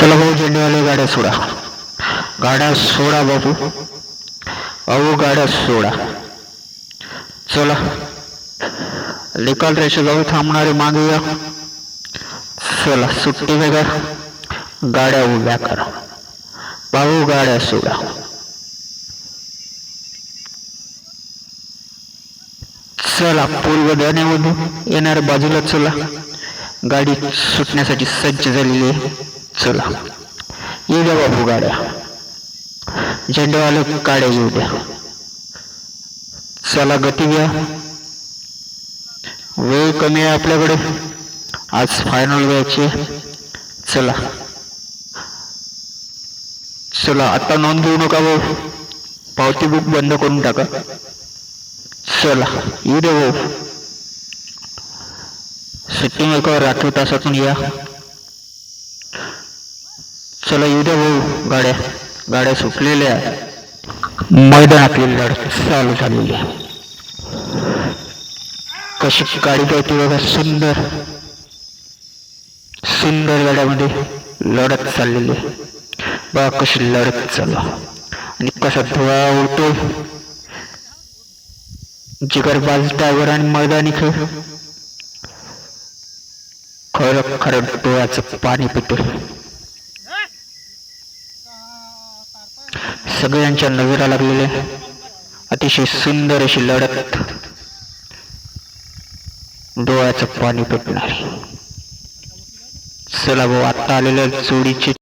चला भाऊ झेंडेवाले गाड्या सोडा. गाड्या सोडा बापू. अहो गाड्या सोडा. चला. निकाल जाऊ थांबणारे मागे या. चला सुट्टी वगैरे गाड्या उभ्या करा. भाऊ गाड्या सोडा. चला पूर्व धन्यवाद येणाऱ्या बाजूला चला. गाडी सुटण्यासाठी सज्ज झालेली आहे. चला. येऊ द्या बाबू गाड्या. झेंडेवाले गाड्या येऊ द्या चला गती घ्या. वेळ कमी आहे आपल्याकडे. आज फायनल घ्यायची चला. चला आता नोंद घेऊ नका भाऊ. पावती बुक बंद करून टाका. चला येऊ द्या भाऊ. सुट्टी मेकर राखीव तासातून या चला येऊ द्या भाऊ गाड्या गाड्या सुटलेल्या मैदानातली लढत चालू झालेली कशी गाडी पळते बघा सुंदर. सुंदर गाड्यामध्ये लढत चाललेली बघा कशी लढत चालू आणि कसा धुळा उडतो जिगरबाज ड्रायव्हर आणि मैदानी खेळ खरं खरं डोळ्याचं पाणी पितो सगळ्यांच्या नजरा लागलेले अतिशय सुंदर अशी लढत. डोळ्याचं पाणी पेटणार. चला भाऊ आता आलेल्या जोडीचे